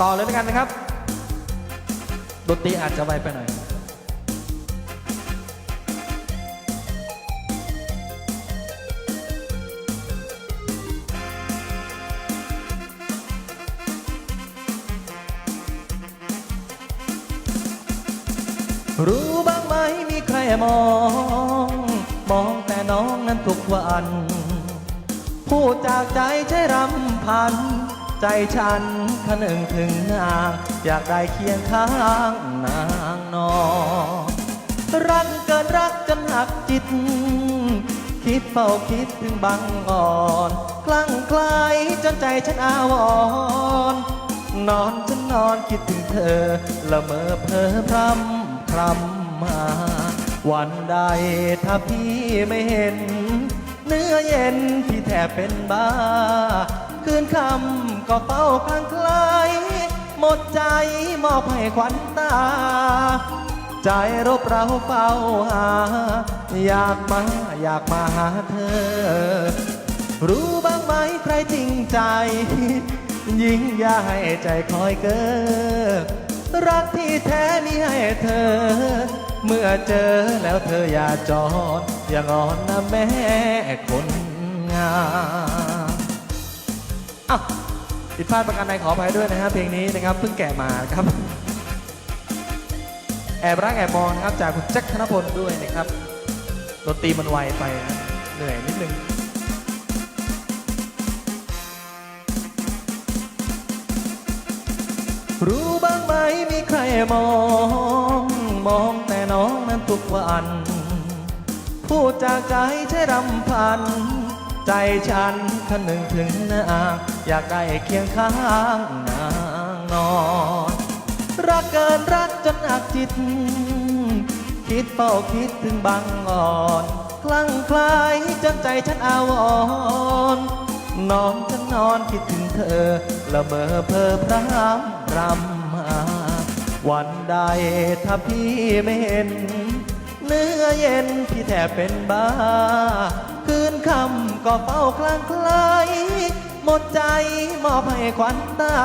ต่อเลยแล้วกันนะครับ ดนตรีอาจจะไวไปหน่อยรู้บ้างไหมมีใครมอง มองแต่น้องนั้นทุกวัน พูดจากใจใช้รำพัน ใจฉันคนึงถึงนาง อยากได้เคียงข้างนางนอนรักเกินรักจนหักจิต คิดเฝ้าคิดถึงบังอ่อน คลั่งคล้จนใจฉันอาวรนอนฉันนอนคิดถึงเธอ ละเมอเพ้อพรำพรำมา วันใดถ้าพี่ไม่เห็น เนื้อเย็นพี่แทบเป็นบ้า คืนคำก็เฝ้าคลั่งไคลหมดใจมอบให้ขวัญตา ใจรบเราเฝ้าหา อยากมาอยากมาหาเธอ รู้บ้างไหมใครจริงใจ ยิ่งอย่าให้ใจคอยเก้อรักที่แท้มีให้เธอ เมื่อเจอแล้วเธออย่าจอนอย่างอนนะแม่คนงาม อ้าวผิดพลาดประการใดขออภัยด้วยนะฮะเพลงนี้นะครับเพิ่งแกะมาครับ แอบรักแอบมองนะครับจากคุณแจ็คธนพลด้วยนะครับดนตรีมันไวไปนะเหนื่อยนิดนึงรู้บ้างไหมมีใครมอง มองแต่น้องนั้นทุกวัน พูดจากใจใช้รำพัน ใจฉันคันหนึ่งถึงนางอยากได้เคียงข้างนางนอน รักเกินรักจนอักจิต คิดเฝ้าคิดถึงบางอ่อนคลั่งคลายจนใจฉันอาวรนอนฉันนอนคิดถึงเธอละเมอเพ้อพรำรำมาวันใดถ้าพี่ไม่เห็น เนื้อเย็นพี่แทบเป็นบ้า ก็เฝ้าคลั่งไคล้หมดใจมอบให้ขวัญตา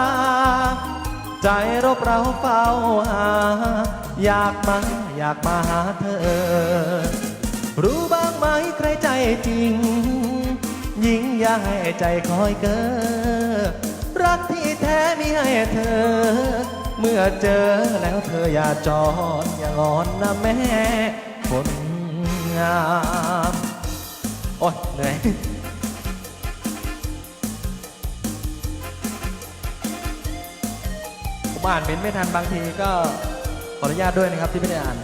ใจรบเราเฝ้าหา อยากมาอยากมาหาเธอ รู้บ้างไหมใครใจจริง ยิ่งอย่าให้ใจคอยเก้อรักที่แท้มีให้เธอ เมื่อเจอแล้วเธออย่าจอนอย่างอนนะแม่คนงาม โอ้ยเหนื่อยผมอ่านเป็นไม่ทันบางทีก็ขออนุญาตด้วยนะครับที่ไม่ได้อ่าน